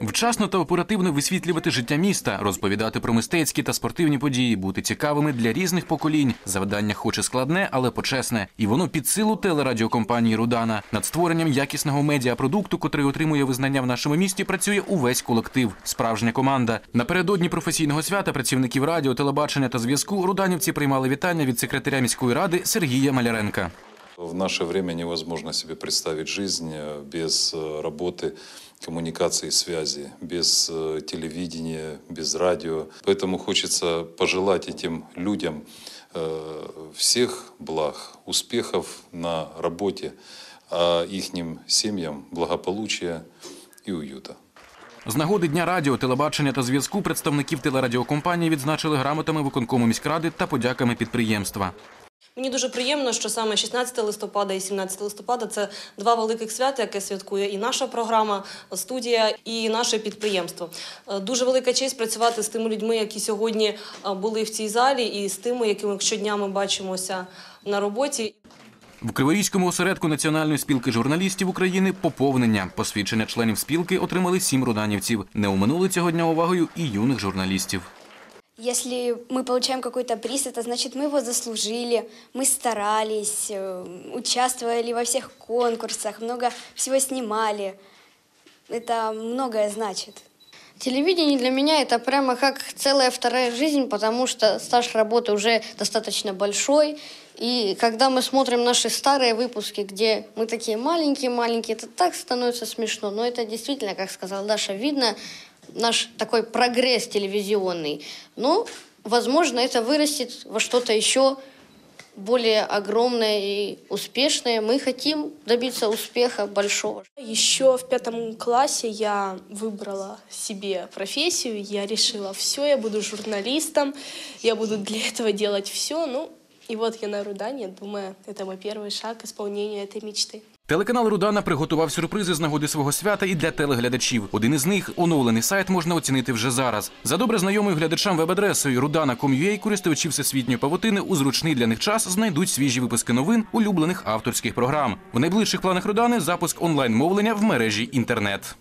Вчасно та оперативно висвітлювати життя міста, розповідати про мистецькі та спортивні події, бути цікавими для різних поколінь. Завдання хоч і складне, але почесне. І воно під силу телерадіокомпанії Рудана. Над створенням якісного медіапродукту, котрий отримує визнання в нашому місті, працює увесь колектив, справжня команда. Напередодні професійного свята працівників радіо, телебачення та зв'язку руданівці приймали вітання від секретаря міської ради Сергія Маляренка. В наше время невозможно себе представить жизнь э, без э, работы, коммуникации, связи, без э, телевидения, без радио. Поэтому хочется пожелать этим людям э, всех благ, успехов на работе, а ихним семьям благополучия и уюта. З нагоди дня радіо, телебачення та зв'язку представників телерадіокомпанії відзначили грамотами виконкому міськради та подяками підприємства. Мені дуже приємно, що саме 16 листопада і 17 листопада це два великих свята, яке святкує і наша програма, студія, і наше підприємство. Е, Дуже велика честь працювати з тими людьми, які сьогодні е, були в цій залі, і з тими, якими щодня ми бачимося на роботі. В Криворізькому осередку Національної спілки журналістів України поповнення. Посвідчення членів спілки отримали сім руданівців. Не оминули цього дня увагою і юних журналістів. Если мы получаем какой-то приз, это значит, мы его заслужили, мы старались, э, участвовали во всех конкурсах, много всего снимали. Это многое значит. Телевидение для меня это прямо как целая вторая жизнь, потому что стаж работы уже достаточно большой. И когда мы смотрим наши старые выпуски, где мы такие маленькие-маленькие, это так становится смешно. Но это действительно, как сказала Даша, видно наш такой прогресс телевизионный. Но, возможно, это вырастет во что-то еще более огромное и успешное. Мы хотим добиться успеха большого. Еще в пятом классе я выбрала себе профессию, я решила, все, я буду журналистом, я буду для этого делать все. Ну, и вот я на Рудане, думаю, это мой первый шаг к исполнению этой мечты. Телеканал Рудана приготував сюрпризи з нагоди свого свята і для телеглядачів. Один із них оновлений сайт можна оцінити вже зараз. За добре знайомою глядачам веб-адресою rudana.com.ua користувачі всесвітньої павутини у зручний для них час знайдуть свіжі випуски новин улюблених авторських програм. В найближчих планах Рудани запуск онлайн мовлення в мережі інтернет.